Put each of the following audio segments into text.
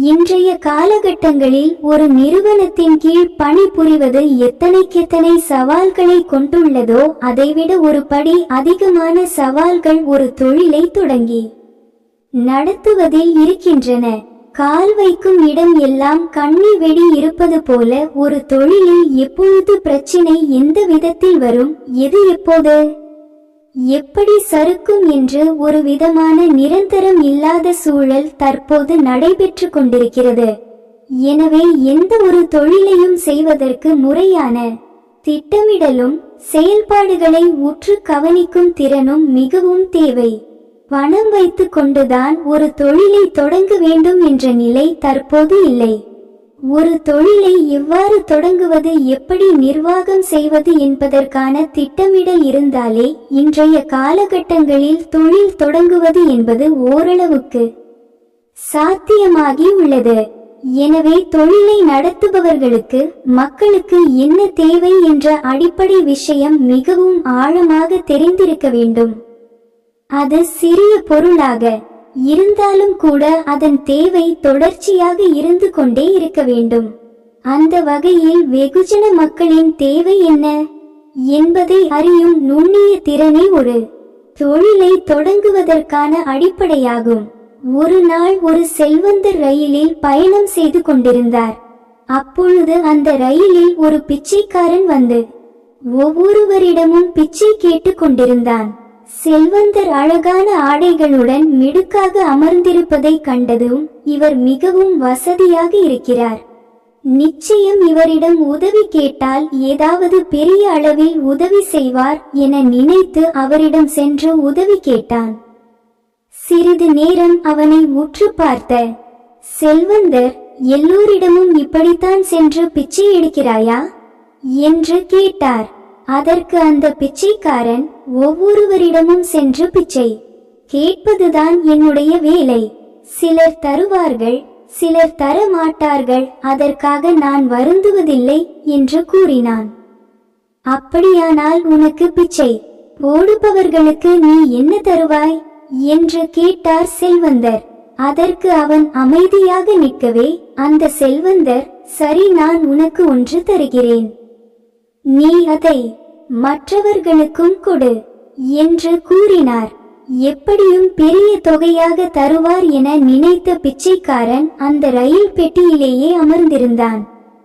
இன்றைய காலகட்டங்களில் ஒரு நிறுவனத்தின் கீழ் பணிபுரிவது எத்தனைக்கெத்தனை சவால்களை கொண்டுள்ளதோ அதைவிட ஒரு படி அதிகமான சவால்கள் ஒரு தொழிலை தொடங்கி நடத்துவதில் இருக்கின்றன. கால் வைக்கும் இடம் எல்லாம் கண்ணி வெடி இருப்பது போல ஒரு தொழிலில் எப்பொழுது பிரச்சினை எந்த விதத்தில் வரும் எது எப்போது? எப்படி சறுக்கும் என்று ஒரு விதமான நிரந்தரம் இல்லாத சூழல் தற்போது நடைபெற்று கொண்டிருக்கிறது. எனவே எந்த ஒரு தொழிலையும் செய்வதற்கு முறையான திட்டமிடலும் செயல்பாடுகளை உற்று கவனிக்கும் திறனும் மிகவும் தேவை. பணம் வைத்து கொண்டுதான் ஒரு தொழிலை தொடங்க வேண்டும் என்ற நிலை தற்போது இல்லை. ஒரு தொழிலை எவ்வாறு தொடங்குவது எப்படி நிர்வாகம் செய்வது என்பதற்கான திட்டமிடல் இருந்தாலே இன்றைய காலகட்டங்களில் தொழில் தொடங்குவது என்பது ஓரளவுக்கு சாத்தியமாகி உள்ளது. எனவே தொழிலை நடத்துபவர்களுக்கு மக்களுக்கு என்ன தேவை என்ற அடிப்படை விஷயம் மிகவும் ஆழமாக தெரிந்திருக்க வேண்டும். அது சிறிய பொருளாக இருந்தாலும் கூட அதன் தேவை தொடர்ச்சியாக இருந்து கொண்டே இருக்க வேண்டும். அந்த வகையில் வெகுஜன மக்களின் தேவை என்ன? என்பதை அறியும் நுண்ணிய திறனே ஒரு தொழிலை தொடங்குவதற்கான அடிப்படையாகும். ஒரு நாள் ஒரு செல்வந்தர் ரயிலில் பயணம் செய்து கொண்டிருந்தார். அப்பொழுது அந்த ரயிலில் ஒரு பிச்சைக்காரன் வந்து ஒவ்வொருவரிடமும் பிச்சை கேட்டுக் கொண்டிருந்தான். செல்வந்தர் அழகான ஆடைகளுடன் மிடுக்காக அமர்ந்திருப்பதை கண்டதும் இவர் மிகவும் வசதியாக இருக்கிறார். நிச்சயம் இவரிடம் உதவி கேட்டால் ஏதாவது பெரிய அளவில் உதவி செய்வார் என நினைத்து அவரிடம் சென்று உதவி கேட்டான். சிறிது நேரம் அவனை உற்று பார்த்த செல்வந்தர் எல்லோரிடமும் இப்படித்தான் சென்று பிச்சை எடுக்கிறாயா? என்று கேட்டார். அதற்கு அந்த பிச்சைக்காரன் ஒவ்வொருவரிடமும் சென்று பிச்சை கேட்பதுதான் என்னுடைய வேலை. சிலர் தருவார்கள் சிலர் தர மாட்டார்கள் அதற்காக நான் வருந்துவதில்லை என்று கூறினான். அப்படியானால் உனக்கு பிச்சை போடுபவர்களுக்கு நீ என்ன தருவாய்? என்று கேட்டார் செல்வந்தர். அதற்கு அவன் அமைதியாக நிற்கவே அந்த செல்வந்தர் சரி நான் உனக்கு ஒன்று தருகிறேன். நீ அதை மற்றவர்களுக்கும் கொடு என்று கூறினார். எப்படியும் பெரிய தொகையாக தருவார் என நினைத்த பிச்சைக்காரன் அந்த ரயில் பெட்டியிலேயே அமர்ந்திருந்தான்.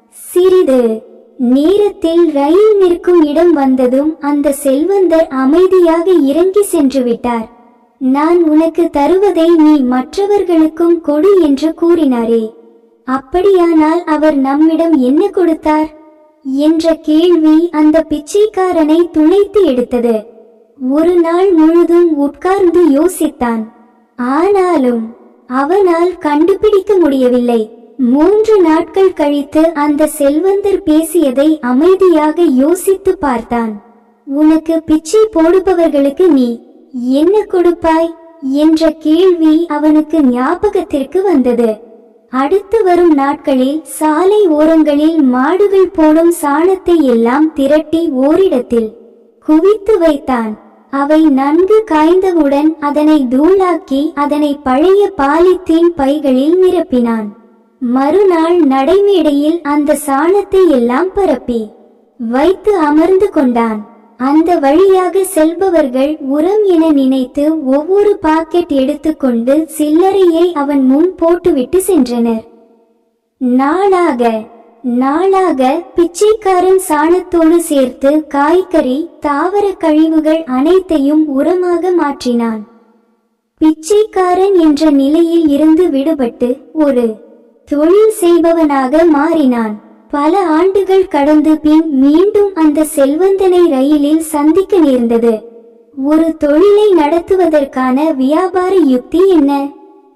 சிறிது நேரத்தில் ரயில் நிற்கும் இடம் வந்ததும் அந்த செல்வந்தர் அமைதியாக இறங்கி சென்று விட்டார். நான் உனக்கு தருவதை நீ மற்றவர்களுக்கும் கொடு என்று கூறினாரே. அப்படியானால் அவர் நம்மிடம் என்ன கொடுத்தார்? என்ற கேள்வி அந்த பிச்சைக்காரனை துளைத்து எடுத்தது. ஒரு நாள் முழுதும் உட்கார்ந்து யோசித்தான். ஆனாலும் அவனால் கண்டுபிடிக்க முடியவில்லை. மூன்று நாட்கள் கழித்து அந்த செல்வந்தர் பேசியதை அமைதியாக யோசித்து பார்த்தான். உனக்கு பிச்சை போடுபவர்களுக்கு நீ என்ன கொடுப்பாய்? என்ற கேள்வி அவனுக்கு ஞாபகத்திற்கு வந்தது. அடுத்து வரும் நாட்களில் சாலை ஓரங்களில் மாடுகள் போடும் சாணத்தை எல்லாம் திரட்டி ஓரிடத்தில் குவித்து வைத்தான். அவை நன்கு காய்ந்தவுடன் அதனை தூளாக்கி அதனை பழைய பாலித்தீன் பைகளில் நிரப்பினான். மறுநாள் நடைமேடையில் அந்த சாணத்தை எல்லாம் பரப்பி வைத்து அமர்ந்து கொண்டான். அந்த வழியாக செல்பவர்கள் உரம் என நினைத்து ஒவ்வொரு பாக்கெட் எடுத்துக்கொண்டு சில்லறையை அவன் முன் போட்டுவிட்டு சென்றனர். நாளாக நாளாக பிச்சைக்காரன் சாணத்தோடு சேர்த்து காய்கறி தாவர கழிவுகள் அனைத்தையும் உரமாக மாற்றினான். பிச்சைக்காரன் என்ற நிலையில் இருந்து விடுபட்டு ஒரு தொழில் செய்பவனாக மாறினான். பல ஆண்டுகள் கடந்து பின் மீண்டும் அந்த செல்வந்தனை ரயிலில் சந்திக்க நேர்ந்தது. ஒரு தொழிலை நடத்துவதற்கான வியாபார யுக்தி என்ன?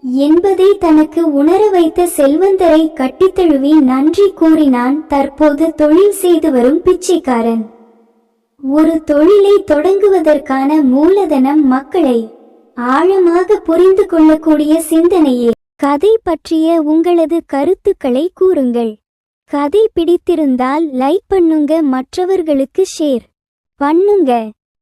என்பதை தனக்கு உணர வைத்த செல்வந்தரை கட்டித்தழுவி நன்றி கூறினான் தற்போது தொழில் செய்து வரும் பிச்சைக்காரன். ஒரு தொழிலை தொடங்குவதற்கான மூலதனம் மக்களை ஆழமாக புரிந்து கொள்ளக்கூடிய சிந்தனையே. கதை பற்றிய உங்களது கருத்துக்களை கூறுங்கள். கதை பிடித்திருந்தால் லைக் பண்ணுங்க மற்றவர்களுக்கு ஷேர் பண்ணுங்க.